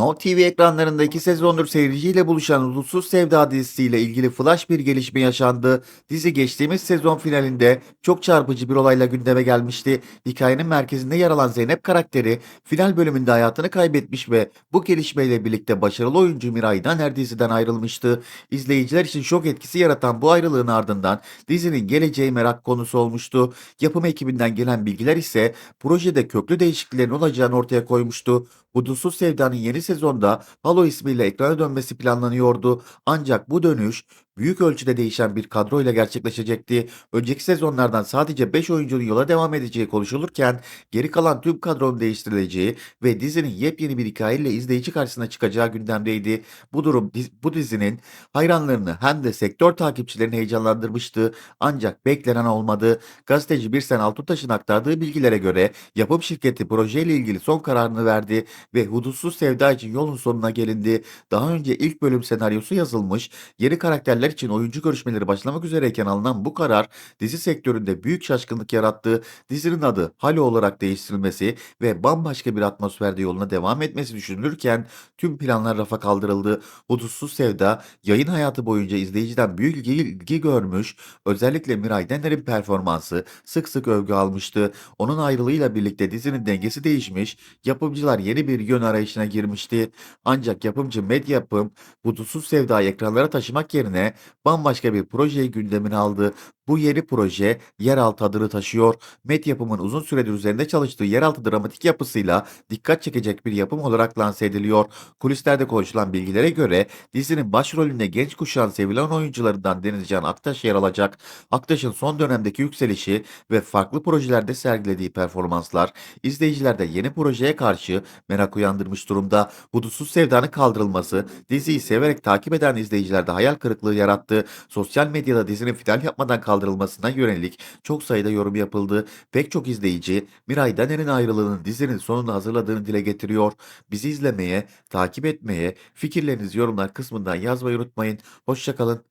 No TV ekranlarında iki sezondur seyirciyle buluşan Hudutsuz Sevda dizisiyle ilgili flash bir gelişme yaşandı. Dizi geçtiğimiz sezon finalinde çok çarpıcı bir olayla gündeme gelmişti. Hikayenin merkezinde yer alan Zeynep karakteri final bölümünde hayatını kaybetmiş ve bu gelişmeyle birlikte başarılı oyuncu Miray Daner diziden ayrılmıştı. İzleyiciler için şok etkisi yaratan bu ayrılığın ardından dizinin geleceği merak konusu olmuştu. Yapım ekibinden gelen bilgiler ise projede köklü değişikliklerin olacağını ortaya koymuştu. Hudutsuz Sevda'nın yeni sezonda Halo ismiyle ekrana dönmesi planlanıyordu. Ancak bu dönüş büyük ölçüde değişen bir kadroyla gerçekleşecekti. Önceki sezonlardan sadece 5 oyuncunun yola devam edeceği konuşulurken geri kalan tüm kadronun değiştirileceği ve dizinin yepyeni bir hikayeyle izleyici karşısına çıkacağı gündemdeydi. Bu durum bu dizinin hayranlarını hem de sektör takipçilerini heyecanlandırmıştı. Ancak beklenen olmadı. Gazeteci Birsen Altuntaş'ın aktardığı bilgilere göre yapım şirketi projeyle ilgili son kararını verdi ve Hudutsuz Sevda için yolun sonuna gelindi. Daha önce ilk bölüm senaryosu yazılmış, yeni karakterler için oyuncu görüşmeleri başlamak üzereyken alınan bu karar dizi sektöründe büyük şaşkınlık yarattı. Dizinin adı Halo olarak değiştirilmesi ve bambaşka bir atmosferde yoluna devam etmesi düşünülürken tüm planlar rafa kaldırıldı. Hudutsuz Sevda yayın hayatı boyunca izleyiciden büyük ilgi, görmüş, özellikle Miray Dener'in performansı sık sık övgü almıştı. Onun ayrılığıyla birlikte dizinin dengesi değişmiş, yapımcılar yeni bir yön arayışına girmişti. Ancak yapımcı Medyapım Hudutsuz Sevda'yı ekranlara taşımak yerine bambaşka bir projeyi gündemine aldı. Bu yeni proje yeraltı adını taşıyor. Medyapım'ın uzun süredir üzerinde çalıştığı yeraltı dramatik yapısıyla dikkat çekecek bir yapım olarak lanse ediliyor. Kulislerde konuşulan bilgilere göre dizinin başrolünde genç kuşağın sevilen oyuncularından Denizcan Aktaş yer alacak. Aktaş'ın son dönemdeki yükselişi ve farklı projelerde sergilediği performanslar izleyicilerde yeni projeye karşı merak uyandırmış durumda. Hudutsuz Sevda'nın kaldırılması diziyi severek takip eden izleyicilerde hayal kırıklığı yarattı. Sosyal medyada dizinin final yapmadan kaldırılmasına yönelik çok sayıda yorum yapıldı. Pek çok izleyici Miray Daner'in ayrılığının dizinin sonunu hazırladığını dile getiriyor. Bizi izlemeye, takip etmeye, fikirlerinizi yorumlar kısmından yazmayı unutmayın. Hoşçakalın,